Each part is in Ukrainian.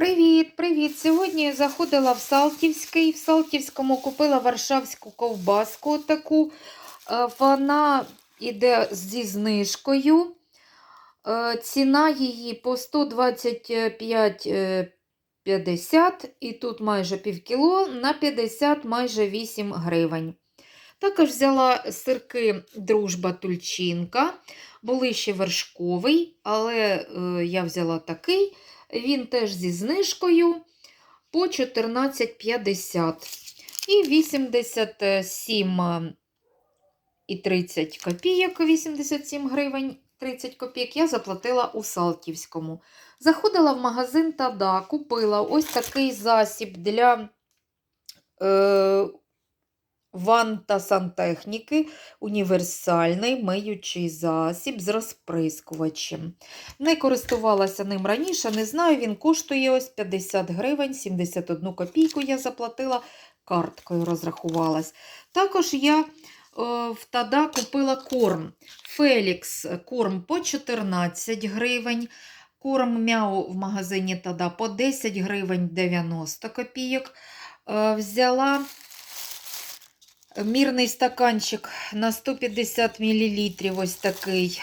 Привіт, привіт! Сьогодні я заходила в Салтівський. В Салтівському купила варшавську ковбаску таку. Е, Вона йде зі знижкою. Е, Ціна її по 125,50 і тут майже півкіло, на 50 майже 8 гривень. Також взяла сирки Дружба Тульчинка. Були ще вершковий, але е, я взяла такий. Він теж зі знижкою по 14,50 і 87 і 30 копійок, 87 гривень 30 копійок я заплатила у Салтівському. Заходила в магазин Тада, купила ось такий засіб для е, ванн та сантехніки, універсальний миючий засіб з розприскувачем. Не користувалася ним раніше, не знаю, він коштує ось 50 гривень, 71 копійку я заплатила, карткою розрахувалась. Також я е, в Тада купила корм. Фелікс корм по 14 гривень. Корм мяу в магазині Тада по 10 гривень 90 копійок. Е, взяла мірний стаканчик на 150 мл. Ось такий.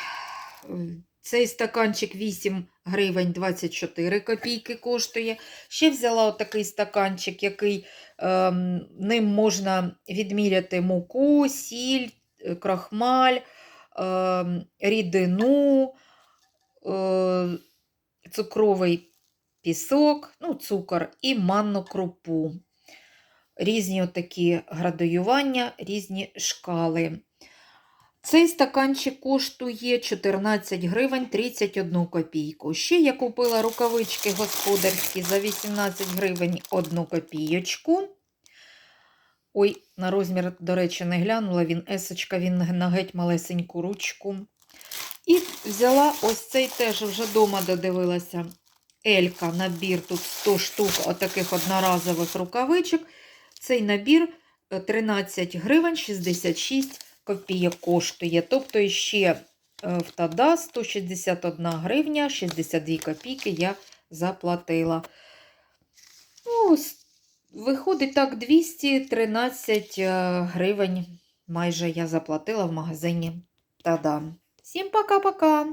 Цей стаканчик 8 гривень 24 копійки коштує. Ще взяла отакий стаканчик, який ем, ним можна відміряти муку, сіль, е, крахмаль, ем, рідину, е, цукровий пісок, ну, цукор і манну крупу. Різні отакі градуювання, різні шкали. Цей стаканчик коштує 14 гривень 31 копійку. Ще я купила рукавички господарські за 18 гривень 1 копійочку. Ой, на розмір, до речі, не глянула, він есочка, він на геть малесеньку ручку. І взяла ось цей теж вже вдома додивилася. Елька, набір, тут 100 штук отаких одноразових рукавичок. Цей набір 13 гривень 66 копійок коштує. Тобто ще в Тада 161 гривня 62 копійки я заплатила. Ну, ось, виходить так, 213 гривень майже я заплатила в магазині Тада. Всім пока-пока!